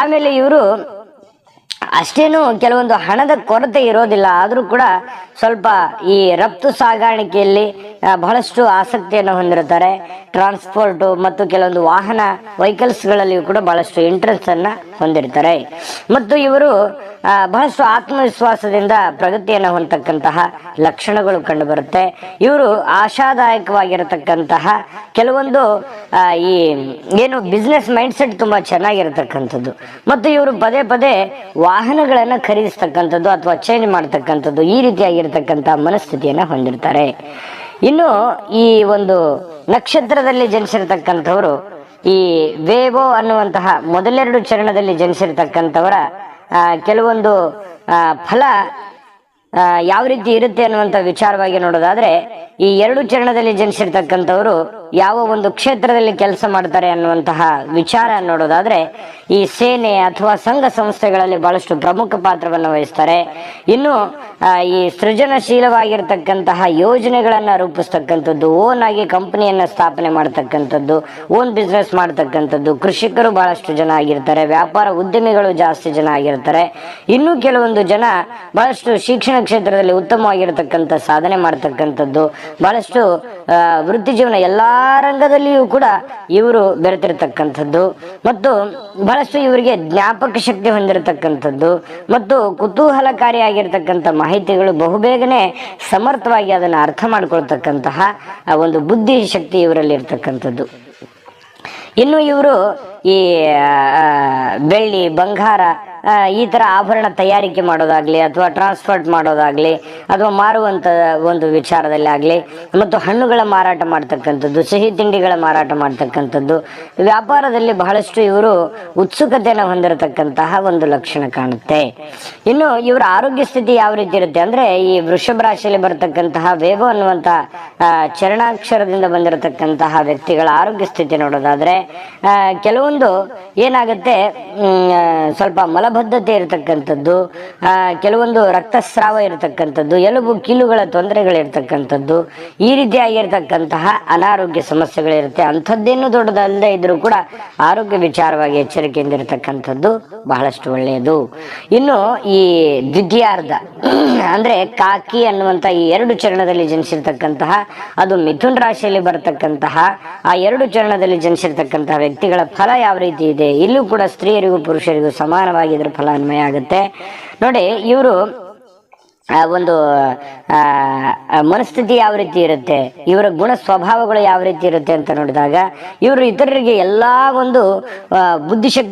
ಆಮೇಲೆ ಇವರು ಅಷ್ಟೇನು ಕೆಲವೊಂದು ಹಣದ ಕೊರತೆ ಇರೋದಿಲ್ಲ. ಆದರೂ ಕೂಡ ಸ್ವಲ್ಪ ಈ ರಫ್ತು ಸಾಗಾಣಿಕೆಯಲ್ಲಿ ಬಹಳಷ್ಟು ಆಸಕ್ತಿಯನ್ನು ಹೊಂದಿರುತ್ತಾರೆ. ಟ್ರಾನ್ಸ್ಪೋರ್ಟ್ ಮತ್ತು ಕೆಲವೊಂದು ವಾಹನ ವೆಹಿಕಲ್ಸ್ಗಳಲ್ಲಿಯೂ ಕೂಡ ಬಹಳಷ್ಟು ಇಂಟ್ರೆಸ್ಟ್ ಅನ್ನ ಹೊಂದಿರ್ತಾರೆ ಮತ್ತು ಇವರು ಬಹಳಷ್ಟು ಆತ್ಮವಿಶ್ವಾಸದಿಂದ ಪ್ರಗತಿಯನ್ನು ಹೊಂದತಕ್ಕಂತಹ ಲಕ್ಷಣಗಳು ಕಂಡು ಬರುತ್ತೆ ಇವರು ಆಶಾದಾಯಕವಾಗಿರತಕ್ಕಂತಹ ಕೆಲವೊಂದು ಈ, ಏನು ಬಿಸ್ನೆಸ್ ಮೈಂಡ್ಸೆಟ್ ತುಂಬಾ ಚೆನ್ನಾಗಿರತಕ್ಕಂಥದ್ದು. ಮತ್ತು ಇವರು ಪದೇ ಪದೇ ವಾಹನಗಳನ್ನು ಖರೀದಿಸ್ತಕ್ಕಂಥದ್ದು ಅಥವಾ ಚೇಂಜ್ ಮಾಡ್ತಕ್ಕಂಥದ್ದು ಈ ರೀತಿಯಾಗಿರ್ತಕ್ಕಂಥ ಮನಸ್ಥಿತಿಯನ್ನು ಹೊಂದಿರ್ತಾರೆ. ಇನ್ನು ಈ ಒಂದು ನಕ್ಷತ್ರದಲ್ಲಿ ಜನಿಸಿರ್ತಕ್ಕಂಥವರು ಈ ವೇವೋ ಅನ್ನುವಂತಹ ಮೊದಲೆರಡು ಚರಣದಲ್ಲಿ ಜನಿಸಿರ್ತಕ್ಕಂಥವರ ಕೆಲವೊಂದು ಫಲ ಯಾವ ರೀತಿ ಇರುತ್ತೆ ಅನ್ನುವಂಥ ವಿಚಾರವಾಗಿ ನೋಡೋದಾದ್ರೆ, ಈ ಎರಡು ಚರಣದಲ್ಲಿ ಜನಿಸಿರ್ತಕ್ಕಂಥವ್ರು ಯಾವ ಒಂದು ಕ್ಷೇತ್ರದಲ್ಲಿ ಕೆಲಸ ಮಾಡ್ತಾರೆ ಅನ್ನುವಂತಹ ವಿಚಾರ ನೋಡೋದಾದ್ರೆ, ಈ ಸೇನೆ ಅಥವಾ ಸಂಘ ಸಂಸ್ಥೆಗಳಲ್ಲಿ ಬಹಳಷ್ಟು ಪ್ರಮುಖ ಪಾತ್ರವನ್ನು ವಹಿಸ್ತಾರೆ. ಇನ್ನು ಈ ಸೃಜನಶೀಲವಾಗಿರ್ತಕ್ಕಂತಹ ಯೋಜನೆಗಳನ್ನ ರೂಪಿಸ್ತಕ್ಕಂಥದ್ದು, ಓನ್ ಆಗಿ ಕಂಪನಿಯನ್ನ ಸ್ಥಾಪನೆ ಮಾಡ್ತಕ್ಕಂಥದ್ದು, ಓನ್ ಬಿಸ್ನೆಸ್ ಮಾಡ್ತಕ್ಕಂಥದ್ದು, ಕೃಷಿಕರು ಬಹಳಷ್ಟು ಜನ ಆಗಿರ್ತಾರೆ, ವ್ಯಾಪಾರ ಉದ್ಯಮಿಗಳು ಜಾಸ್ತಿ ಜನ ಆಗಿರ್ತಾರೆ. ಇನ್ನು ಕೆಲವೊಂದು ಜನ ಬಹಳಷ್ಟು ಶಿಕ್ಷಣ ಕ್ಷೇತ್ರದಲ್ಲಿ ಉತ್ತಮವಾಗಿರತಕ್ಕಂಥ ಸಾಧನೆ ಮಾಡ್ತಕ್ಕಂಥದ್ದು ಬಹಳಷ್ಟು ವೃತ್ತಿ ಜೀವನ ಎಲ್ಲಾ ರಂಗದಲ್ಲಿಯೂ ಕೂಡ ಇವರು ಬೆರೆತಿರ್ತಕ್ಕಂಥದ್ದು. ಮತ್ತು ಬಹಳಷ್ಟು ಇವರಿಗೆ ಜ್ಞಾಪಕ ಶಕ್ತಿ ಹೊಂದಿರತಕ್ಕಂಥದ್ದು. ಮತ್ತು ಕುತೂಹಲಕಾರಿಯಾಗಿರ್ತಕ್ಕಂಥ ಮಾಹಿತಿಗಳು ಬಹುಬೇಗನೆ ಸಮರ್ಥವಾಗಿ ಅದನ್ನು ಅರ್ಥ ಮಾಡಿಕೊಳ್ತಕ್ಕಂತಹ ಒಂದು ಬುದ್ಧಿ ಶಕ್ತಿ ಇವರಲ್ಲಿ ಇರ್ತಕ್ಕಂಥದ್ದು. ಇನ್ನು ಇವರು ಈ ಬೆಳ್ಳಿ, ಬಂಗಾರ ಈ ತರ ಆಭರಣ ತಯಾರಿಕೆ ಮಾಡೋದಾಗ್ಲಿ ಅಥವಾ ಟ್ರಾನ್ಸ್ಪೋರ್ಟ್ ಮಾಡೋದಾಗ್ಲಿ ಅಥವಾ ಮಾರುವಂತ ಒಂದು ವಿಚಾರದಲ್ಲಿ ಆಗ್ಲಿ ಮತ್ತು ಹಣ್ಣುಗಳ ಮಾರಾಟ ಮಾಡ್ತಕ್ಕಂಥದ್ದು ಸಿಹಿ ತಿಂಡಿಗಳ ಮಾರಾಟ ಮಾಡ್ತಕ್ಕಂಥದ್ದು ವ್ಯಾಪಾರದಲ್ಲಿ ಬಹಳಷ್ಟು ಇವರು ಉತ್ಸುಕತೆಯನ್ನು ಹೊಂದಿರತಕ್ಕಂತಹ ಒಂದು ಲಕ್ಷಣ ಕಾಣುತ್ತೆ. ಇನ್ನು ಇವರ ಆರೋಗ್ಯ ಸ್ಥಿತಿ ಯಾವ ರೀತಿ ಇರುತ್ತೆ ಅಂದ್ರೆ ಈ ವೃಷಭ ರಾಶಿಯಲ್ಲಿ ಬರತಕ್ಕಂತಹ ವೇಗೋ ಅನ್ನುವಂತ ಆ, ಚರಣಾಕ್ಷರದಿಂದ ಬಂದಿರತಕ್ಕಂತಹ ವ್ಯಕ್ತಿಗಳ ಆರೋಗ್ಯ ಸ್ಥಿತಿ ನೋಡೋದಾದ್ರೆ ಕೆಲವೊಂದು ಏನಾಗುತ್ತೆ ಸ್ವಲ್ಪ ಆ, ಮಲಬದ್ಧತೆ ಇರತಕ್ಕಂಥದ್ದು ಕೆಲವೊಂದು ರಕ್ತಸ್ರಾವ ಇರತಕ್ಕಂಥದ್ದು, ಎಲುಬು ಕೀಲುಗಳ ತೊಂದರೆಗಳಿರ್ತಕ್ಕಂಥದ್ದು, ಈ ರೀತಿಯಾಗಿರ್ತಕ್ಕಂತಹ ಅನಾರೋಗ್ಯ ಸಮಸ್ಯೆಗಳಿರುತ್ತೆ. ಅಂಥದ್ದೇನು ದೊಡ್ಡದಲ್ಲದೆ ಇದ್ರೂ ಕೂಡ ಆರೋಗ್ಯ ವಿಚಾರವಾಗಿ ಎಚ್ಚರಿಕೆಯಿಂದ ಇರತಕ್ಕಂಥದ್ದು ಬಹಳಷ್ಟು ಒಳ್ಳೆಯದು. ಇನ್ನು ಈ ದ್ವಿತೀಯಾರ್ಧ, ಅಂದ್ರೆ ಕಾಕಿ ಅನ್ನುವಂತ ಈ ಎರಡು ಚರಣದಲ್ಲಿ ಜನಿಸಿರ್ತಕ್ಕಂತಹ, ಅದು ಮಿಥುನ್ ರಾಶಿಯಲ್ಲಿ ಬರತಕ್ಕಂತಹ, ಆ ಎರಡು ಚರಣದಲ್ಲಿ ಜನಿಸಿರ್ತಕ್ಕಂತಹ ವ್ಯಕ್ತಿಗಳ ಫಲ ಯಾವ ರೀತಿ ಇದೆ? ಇಲ್ಲೂ ಕೂಡ ಸ್ತ್ರೀಯರಿಗೂ ಪುರುಷರಿಗೂ ಸಮಾನವಾಗಿ ಇದರ ಫಲ ಅನ್ವಯ ಆಗುತ್ತೆ. ನೋಡಿ, ಇವರು ಒಂದು ಮನಸ್ಥಿತಿ ಯಾವ ರೀತಿ ಇರುತ್ತೆ, ಇವರ ಗುಣ ಸ್ವಭಾವಗಳು ಯಾವ ರೀತಿ ಇರುತ್ತೆ ಅಂತ ನೋಡಿದಾಗ, ಇವರು ಇತರರಿಗೆ ಎಲ್ಲಾ ಒಂದು ಬುದ್ಧಿಶಕ್ತಿ